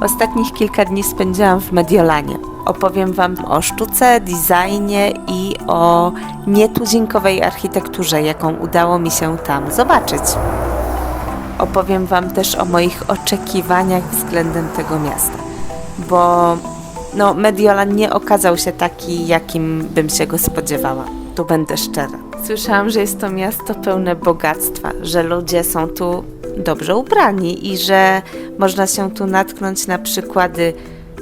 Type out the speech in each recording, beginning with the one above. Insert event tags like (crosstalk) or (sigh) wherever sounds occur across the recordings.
Ostatnich kilka dni spędziłam w Mediolanie. Opowiem Wam o sztuce, designie i o nietuzinkowej architekturze, jaką udało mi się tam zobaczyć. Opowiem Wam też o moich oczekiwaniach względem tego miasta, bo no, Mediolan nie okazał się taki, jakim bym się go spodziewała. Tu będę szczera. Słyszałam, że jest to miasto pełne bogactwa, że ludzie są tu dobrze ubrani i że można się tu natknąć na przykłady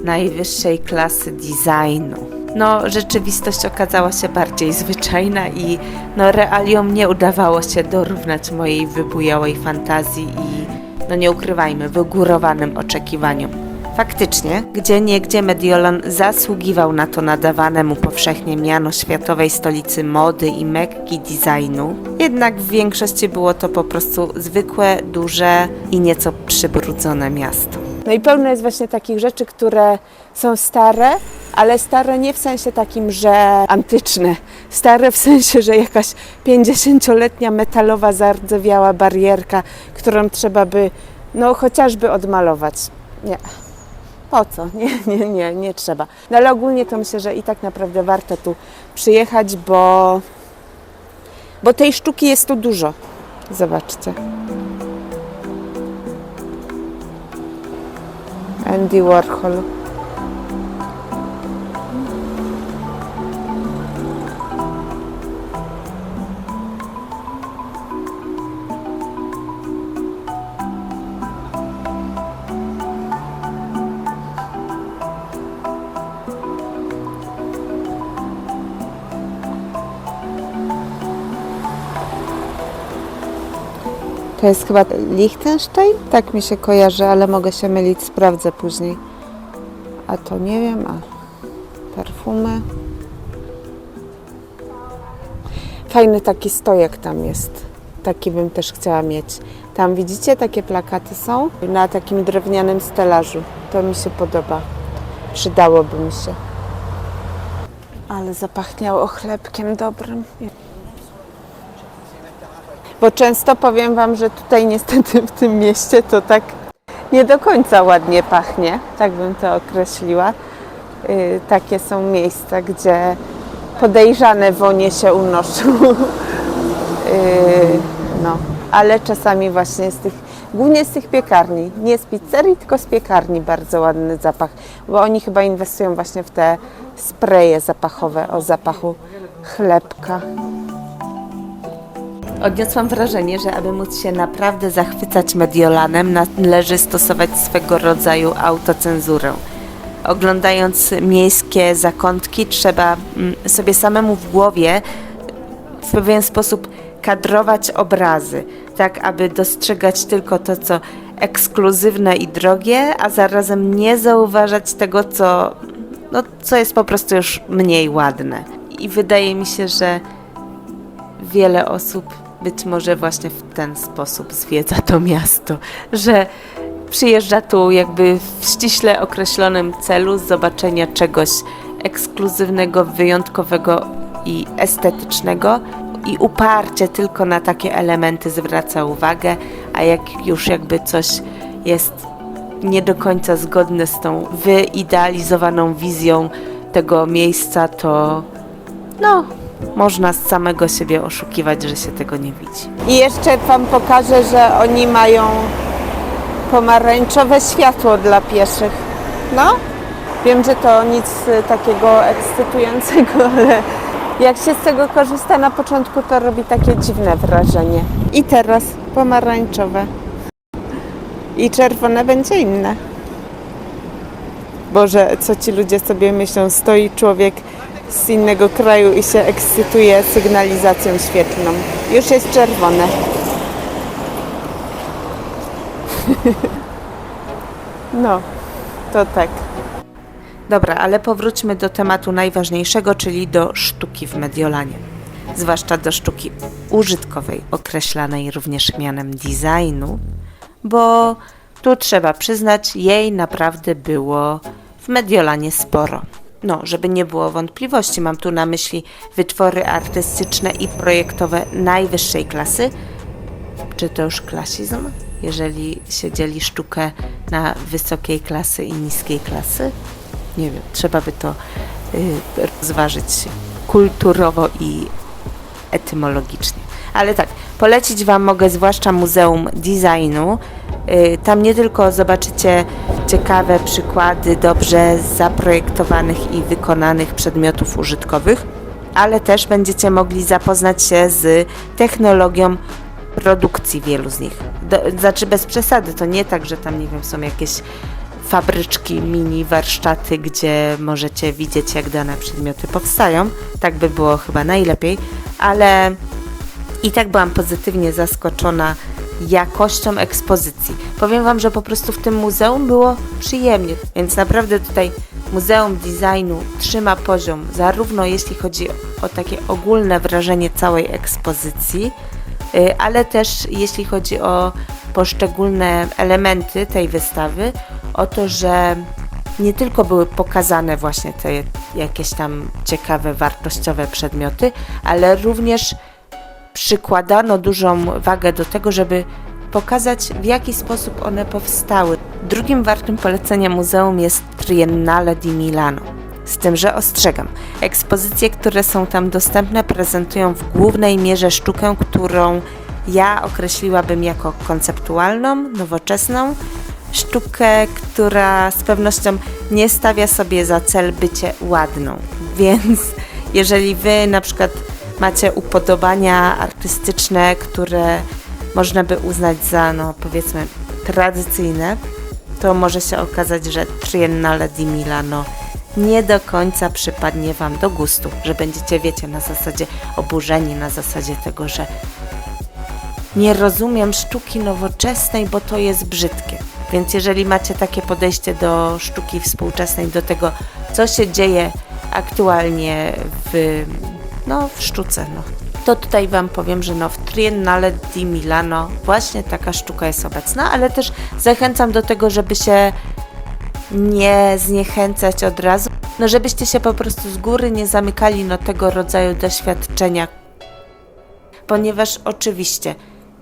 najwyższej klasy designu. No, rzeczywistość okazała się bardziej zwyczajna i no, realiom nie udawało się dorównać mojej wybujałej fantazji i, no nie ukrywajmy, wygórowanym oczekiwaniom. Faktycznie, gdzie niegdzie Mediolan zasługiwał na to nadawane mu powszechnie miano światowej stolicy mody i mekki designu, jednak w większości było to po prostu zwykłe, duże i nieco przybrudzone miasto. No i pełno jest właśnie takich rzeczy, które są stare, ale stare nie w sensie takim, że antyczne. Stare w sensie, że jakaś 50-letnia metalowa, zardzewiała barierka, którą trzeba by, no chociażby odmalować. Nie. Po co? (laughs) Nie, nie, nie, nie trzeba. No ale ogólnie to myślę, że i tak naprawdę warto tu przyjechać, bo, bo tej sztuki jest tu dużo. Zobaczcie. Andy Warhol. To jest chyba Liechtenstein? Tak mi się kojarzy, ale mogę się mylić, sprawdzę później. A to nie wiem, a perfumy. Fajny taki stojak tam jest. Taki bym też chciała mieć. Tam widzicie, takie plakaty są na takim drewnianym stelażu. To mi się podoba. Przydałoby mi się. Ale zapachniało chlebkiem dobrym. Bo często powiem Wam, że tutaj niestety w tym mieście to tak nie do końca ładnie pachnie, tak bym to określiła. Yy, takie są miejsca, gdzie podejrzane wonie się unoszą. Yy, (laughs) no, ale czasami właśnie z tych, głównie z tych piekarni, nie z pizzerii, tylko z piekarni bardzo ładny zapach, bo oni chyba inwestują właśnie w te spreje zapachowe o zapachu chlebka. Odniosłam wrażenie, że aby móc się naprawdę zachwycać Mediolanem, należy stosować swego rodzaju autocenzurę. Oglądając miejskie zakątki, trzeba mm, sobie samemu w głowie w pewien sposób kadrować obrazy, tak aby dostrzegać tylko to, co ekskluzywne i drogie, a zarazem nie zauważać tego, co, no, co jest po prostu już mniej ładne. I wydaje mi się, że wiele osób być może właśnie w ten sposób zwiedza to miasto, że przyjeżdża tu jakby w ściśle określonym celu zobaczenia czegoś ekskluzywnego, wyjątkowego i estetycznego i uparcie tylko na takie elementy zwraca uwagę, a jak już jakby coś jest nie do końca zgodne z tą wyidealizowaną wizją tego miejsca, to no, można z samego siebie oszukiwać, że się tego nie widzi. I jeszcze Wam pokażę, że oni mają pomarańczowe światło dla pieszych. No, wiem, że to nic y, takiego ekscytującego, (laughs) ale jak się z tego korzysta na początku, to robi takie dziwne wrażenie. I teraz pomarańczowe. I czerwone będzie inne. Boże, co ci ludzie sobie myślą? Stoi człowiek z innego kraju i się ekscytuje sygnalizacją świetlną. Już jest czerwone. (laughs) No, to tak. Dobra, ale powróćmy do tematu najważniejszego, czyli do sztuki w Mediolanie. Zwłaszcza do sztuki użytkowej, określanej również mianem designu, bo tu trzeba przyznać, jej naprawdę było w Mediolanie sporo. No, żeby nie było wątpliwości, mam tu na myśli wytwory artystyczne i projektowe najwyższej klasy. Czy to już klasizm? jeżeli się dzieli sztukę na wysokiej klasy i niskiej klasy? Nie wiem, trzeba by to y, rozważyć kulturowo i etymologicznie. Ale tak, polecić Wam mogę zwłaszcza Muzeum Designu. Y, Tam nie tylko zobaczycie ciekawe przykłady dobrze zaprojektowanych i wykonanych przedmiotów użytkowych, ale też będziecie mogli zapoznać się z technologią produkcji wielu z nich. Do, znaczy bez przesady, to nie tak, że tam nie wiem, są jakieś fabryczki, mini warsztaty, gdzie możecie widzieć, jak dane przedmioty powstają. Tak by było chyba najlepiej, ale i tak byłam pozytywnie zaskoczona jakością ekspozycji. Powiem Wam, że po prostu w tym muzeum było przyjemnie, więc naprawdę tutaj Muzeum Designu trzyma poziom, zarówno jeśli chodzi o takie ogólne wrażenie całej ekspozycji, y, ale też jeśli chodzi o poszczególne elementy tej wystawy, o to, że nie tylko były pokazane właśnie te jakieś tam ciekawe, wartościowe przedmioty, ale również przykładano dużą wagę do tego, żeby pokazać, w jaki sposób one powstały. Drugim wartym polecenia muzeum jest Triennale di Milano. Z tym, że ostrzegam, ekspozycje, które są tam dostępne, prezentują w głównej mierze sztukę, którą ja określiłabym jako konceptualną, nowoczesną, sztukę, która z pewnością nie stawia sobie za cel bycie ładną. Więc jeżeli wy na przykład macie upodobania artystyczne, które można by uznać za, no powiedzmy, tradycyjne, to może się okazać, że Triennale di Milano nie do końca przypadnie Wam do gustu, że będziecie, wiecie, na zasadzie oburzeni, na zasadzie tego, że nie rozumiem sztuki nowoczesnej, bo to jest brzydkie. Więc jeżeli macie takie podejście do sztuki współczesnej, do tego, co się dzieje aktualnie w, no, w sztuce, no, to tutaj Wam powiem, że no, w Triennale di Milano właśnie taka sztuka jest obecna, ale też zachęcam do tego, żeby się nie zniechęcać od razu, no żebyście się po prostu z góry nie zamykali na tego rodzaju doświadczenia, ponieważ oczywiście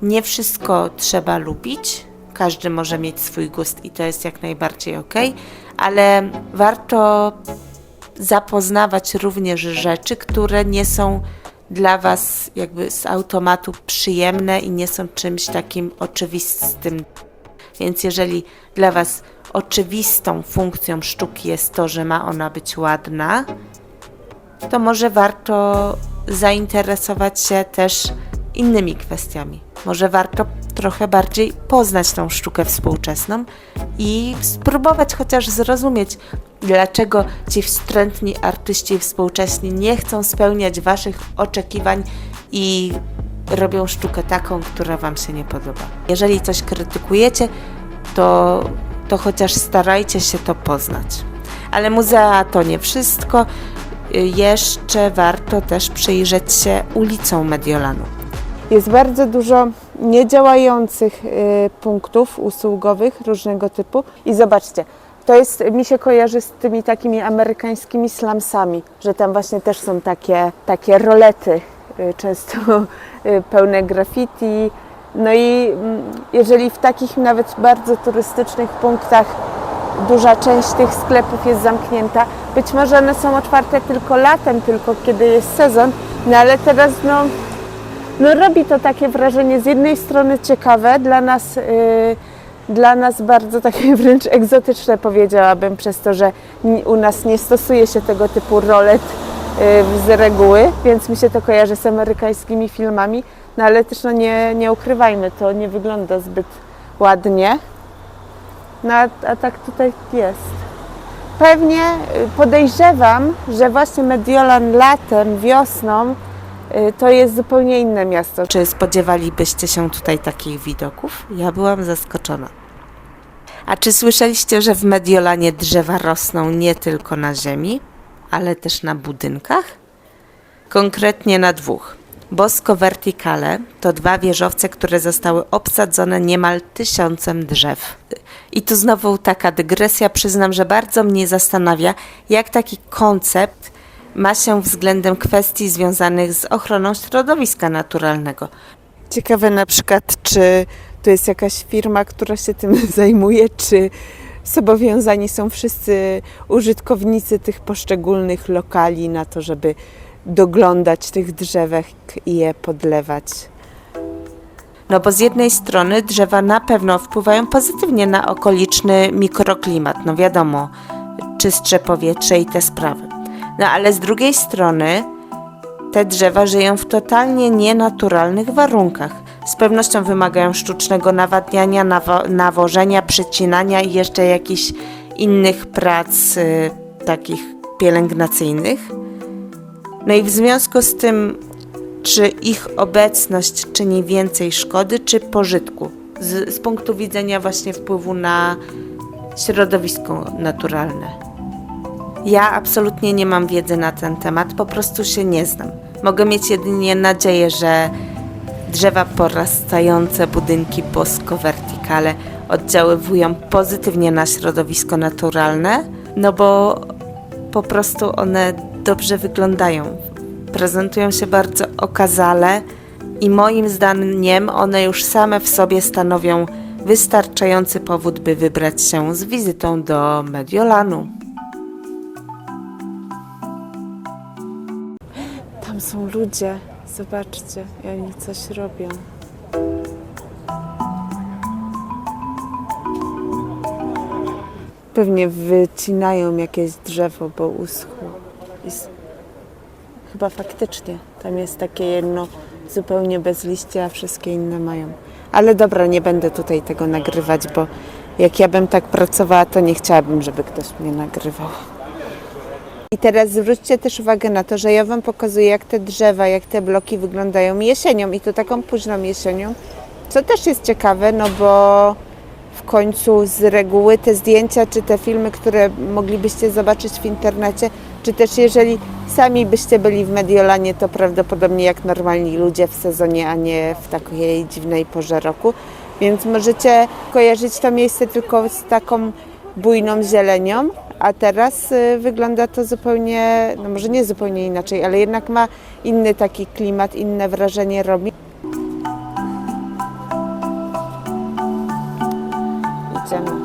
nie wszystko trzeba lubić, każdy może mieć swój gust i to jest jak najbardziej ok, ale warto zapoznawać również rzeczy, które nie są dla Was jakby z automatu przyjemne i nie są czymś takim oczywistym. Więc jeżeli dla Was oczywistą funkcją sztuki jest to, że ma ona być ładna, to może warto zainteresować się też innymi kwestiami. Może warto trochę bardziej poznać tą sztukę współczesną i spróbować chociaż zrozumieć, dlaczego ci wstrętni artyści współcześni nie chcą spełniać Waszych oczekiwań i robią sztukę taką, która Wam się nie podoba. Jeżeli coś krytykujecie, to, to chociaż starajcie się to poznać. Ale muzea to nie wszystko. Jeszcze warto też przyjrzeć się ulicą Mediolanu. Jest bardzo dużo niedziałających y, punktów usługowych różnego typu. I zobaczcie, to jest, mi się kojarzy z tymi takimi amerykańskimi slumsami, że tam właśnie też są takie, takie rolety, y, często (laughs) y, pełne graffiti. No i mm, jeżeli w takich nawet bardzo turystycznych punktach duża część tych sklepów jest zamknięta, być może one są otwarte tylko latem, tylko kiedy jest sezon, no ale teraz no, no robi to takie wrażenie z jednej strony ciekawe, dla nas, yy, dla nas bardzo takie (laughs) wręcz egzotyczne powiedziałabym, przez to, że u nas nie stosuje się tego typu rolet yy, z reguły, więc mi się to kojarzy z amerykańskimi filmami, no ale też no nie, nie ukrywajmy, to nie wygląda zbyt ładnie. No a, a tak tutaj jest. Pewnie y, podejrzewam, że właśnie Mediolan latem, wiosną y, to jest zupełnie inne miasto. Czy spodziewalibyście się tutaj takich widoków? Ja byłam zaskoczona. A czy słyszeliście, że w Mediolanie drzewa rosną nie tylko na ziemi, ale też na budynkach? Konkretnie na dwóch. Bosco Verticale to dwa wieżowce, które zostały obsadzone niemal tysiącem drzew. I tu znowu taka dygresja. Przyznam, że bardzo mnie zastanawia, jak taki koncept ma się względem kwestii związanych z ochroną środowiska naturalnego. Ciekawe na przykład, czy to jest jakaś firma, która się tym (laughs) zajmuje, czy zobowiązani są wszyscy użytkownicy tych poszczególnych lokali na to, żeby doglądać tych drzewek i je podlewać. No bo z jednej strony drzewa na pewno wpływają pozytywnie na okoliczny mikroklimat, no wiadomo, czystsze powietrze i te sprawy. No ale z drugiej strony te drzewa żyją w totalnie nienaturalnych warunkach. Z pewnością wymagają sztucznego nawadniania, nawo- nawożenia, przycinania i jeszcze jakichś innych prac y, takich pielęgnacyjnych. No i w związku z tym czy ich obecność czyni więcej szkody czy pożytku z, z punktu widzenia właśnie wpływu na środowisko naturalne. Ja absolutnie nie mam wiedzy na ten temat, po prostu się nie znam. Mogę mieć jedynie nadzieję, że drzewa porastające, budynki bosko-wertikale oddziaływują pozytywnie na środowisko naturalne, no bo po prostu one dobrze wyglądają, prezentują się bardzo okazale i moim zdaniem one już same w sobie stanowią wystarczający powód, by wybrać się z wizytą do Mediolanu. Są ludzie, zobaczcie, i oni coś robią. Pewnie wycinają jakieś drzewo, bo uschło. I Chyba faktycznie. Tam jest takie jedno zupełnie bez liścia, a wszystkie inne mają. Ale dobra, nie będę tutaj tego nagrywać, bo jak ja bym tak pracowała, to nie chciałabym, żeby ktoś mnie nagrywał. I teraz zwróćcie też uwagę na to, że ja Wam pokazuję, jak te drzewa, jak te bloki wyglądają jesienią i to taką późną jesienią, co też jest ciekawe, no bo w końcu z reguły te zdjęcia czy te filmy, które moglibyście zobaczyć w internecie, czy też jeżeli sami byście byli w Mediolanie, to prawdopodobnie jak normalni ludzie w sezonie, a nie w takiej dziwnej porze roku. Więc możecie kojarzyć to miejsce tylko z taką bujną zielenią, a teraz y, wygląda to zupełnie, no może nie zupełnie inaczej, ale jednak ma inny taki klimat, inne wrażenie robi. Idziemy.